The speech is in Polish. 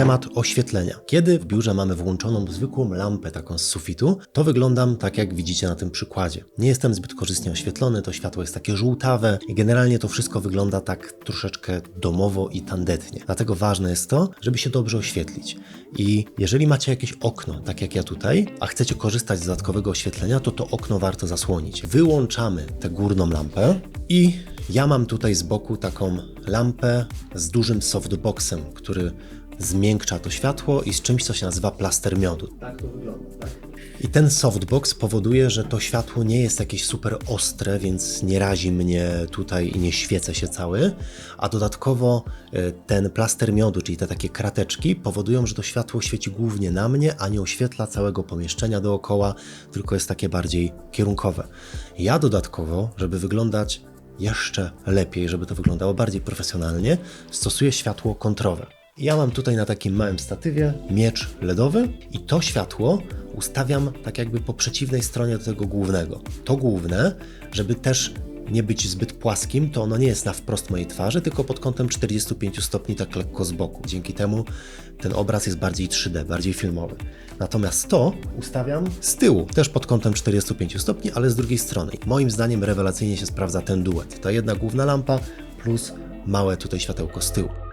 temat oświetlenia. Kiedy w biurze mamy włączoną zwykłą lampę taką z sufitu, to wyglądam tak jak widzicie na tym przykładzie. Nie jestem zbyt korzystnie oświetlony, to światło jest takie żółtawe i generalnie to wszystko wygląda tak troszeczkę domowo i tandetnie. Dlatego ważne jest to, żeby się dobrze oświetlić. I jeżeli macie jakieś okno, tak jak ja tutaj, a chcecie korzystać z dodatkowego oświetlenia, to to okno warto zasłonić. Wyłączamy tę górną lampę i ja mam tutaj z boku taką lampę z dużym softboxem, który zmiękcza to światło i z czymś, co się nazywa plaster miodu. Tak to wygląda, tak? I ten softbox powoduje, że to światło nie jest jakieś super ostre, więc nie razi mnie tutaj i nie świecę się cały, a dodatkowo e, ten plaster miodu, czyli te takie krateczki, powodują, że to światło świeci głównie na mnie, a nie oświetla całego pomieszczenia dookoła, tylko jest takie bardziej kierunkowe. Ja dodatkowo, żeby wyglądać jeszcze lepiej, żeby to wyglądało bardziej profesjonalnie, stosuję światło kontrowe. Ja mam tutaj na takim małym statywie miecz LEDowy i to światło ustawiam tak jakby po przeciwnej stronie do tego głównego. To główne, żeby też nie być zbyt płaskim, to ono nie jest na wprost mojej twarzy, tylko pod kątem 45 stopni, tak lekko z boku. Dzięki temu ten obraz jest bardziej 3D, bardziej filmowy. Natomiast to ustawiam z tyłu, też pod kątem 45 stopni, ale z drugiej strony. Moim zdaniem rewelacyjnie się sprawdza ten duet. Ta jedna główna lampa plus małe tutaj światełko z tyłu.